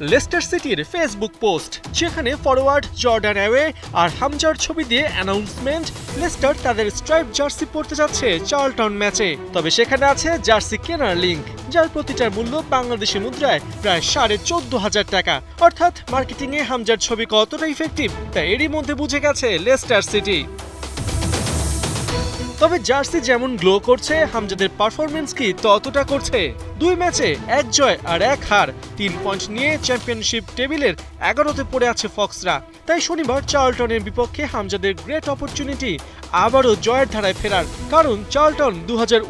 Leicester সিটির Facebook post, যেখানে forward Jordan Ayew আর হামজার ছবি দিয়ে অ্যানাউন্সমেন্ট, লেস্টার তাদের স্ট্রাইপ জার্সি পড়তে যাচ্ছে চার্লটন ম্যাচে। তবে সেখানে আছে জার্সি কেনার লিঙ্ক, যার প্রতিটার মূল্য বাংলাদেশি মুদ্রায় প্রায় সাড়ে চোদ্দ হাজার টাকা। অর্থাৎ মার্কেটিংয়ে হামজার ছবি কতটা ইফেক্টিভ তা এরই মধ্যে বুঝে গেছে লেস্টার সিটি। তবে জার্সি যেমন গ্লো করছে, হামজাদের পারফরমেন্স কি ততটা করছে? দুই ম্যাচে এক জয় আর এক হার, তিন পয়েন্ট নিয়ে চ্যাম্পিয়নশিপ টেবিলের এগারোতে পড়ে আছে ফক্সরা তাই শনিবার চার্লটনের বিপক্ষে হামজাদের গ্রেট অপরচুনিটি আবারও জয়ের ধারায় ফেরার কারণ চার্লটন দু হাজার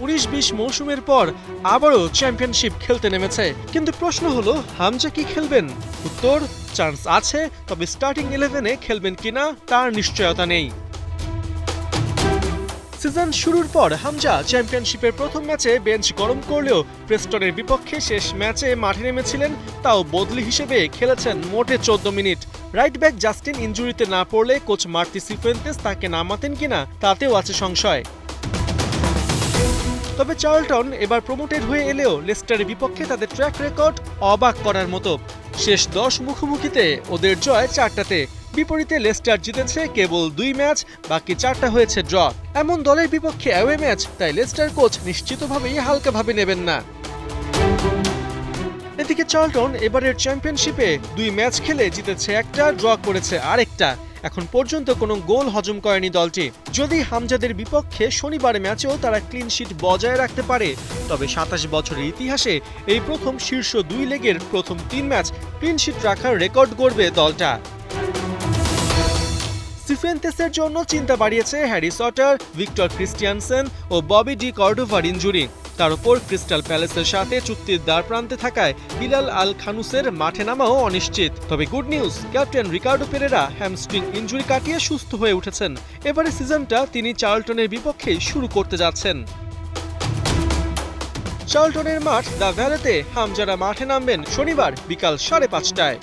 মৌসুমের পর আবারও চ্যাম্পিয়নশিপ খেলতে নেমেছে। কিন্তু প্রশ্ন হলো, হামজা কি খেলবেন? উত্তর চান্স আছে, তবে স্টার্টিং ইলেভেনে খেলবেন কিনা, তার নিশ্চয়তা নেই। সিজন শুরুর পর হামজা চ্যাম্পিয়নশিপের প্রথম ম্যাচে বেঞ্চ গরম করলেও প্রেস্টনের বিপক্ষে শেষ ম্যাচে মাঠে নেমেছিলেন, তাও বদলি হিসেবে খেলেছেন মোটে চোদ্দ মিনিট। রাইট ব্যাক জাস্টিন ইঞ্জুরিতে না পড়লে কোচ মার্তি সিফুয়েন্তেস তাকে নামাতেন কিনা তাতেও আছে সংশয়। তবে চার্লটন এবার প্রমোটেড হয়ে এলেও লেস্টারের বিপক্ষে তাদের ট্র্যাক রেকর্ড অবাক করার মতো। শেষ দশ মুখোমুখিতে ওদের জয় চারটাতে। বিপরীতে লেস্টার জিতেছে কেবল দুই ম্যাচ, বাকি চারটা হয়েছে ড্র। এমন দলের বিপক্ষে অ্যাওয়ে ম্যাচ তাই লেস্টার কোচ নিশ্চিতভাবেই হালকাভাবে নেবেন না। এদিকে চার্লটন এবারের চ্যাম্পিয়নশিপে দুই ম্যাচ খেলে জিতেছে একটা, ড্র করেছে আরেকটা। এখন পর্যন্ত কোনো গোল হজম করেনি দলটি। যদি হামজাদের বিপক্ষে শনিবার ম্যাচেও তারা ক্লিন শিট বজায় রাখতে পারে, তবে সাতাশ বছরের ইতিহাসে এই প্রথম শীর্ষ দুই লেগের প্রথম তিন ম্যাচ ক্লিন শিট রাখার রেকর্ড গড়বে দলটা। সিফেন্তেসের জন্য চিন্তা বাড়িয়েছে হ্যারি সটার, ভিক্টর ক্রিস্টিয়ানসেন ও ববি ডি কর্ডোভার ইঞ্জুরি তার উপর ক্রিস্টাল প্যালেসের সাথে চুক্তির দ্বার প্রান্তে থাকায় বিলাল আল খানুসের মাঠে নামাও অনিশ্চিত। তবে good news, captain Ricardo Pereira hamstring injury কাটিয়ে সুস্থ হয়ে উঠেছেন। এবারে সিজনটা তিনি চার্লটনের বিপক্ষেই শুরু করতে যাচ্ছেন। চার্লটনের মাঠ দ্য ভ্যালেতে হামজারা মাঠে নামবেন শনিবার বিকাল সাড়ে পাঁচটায়।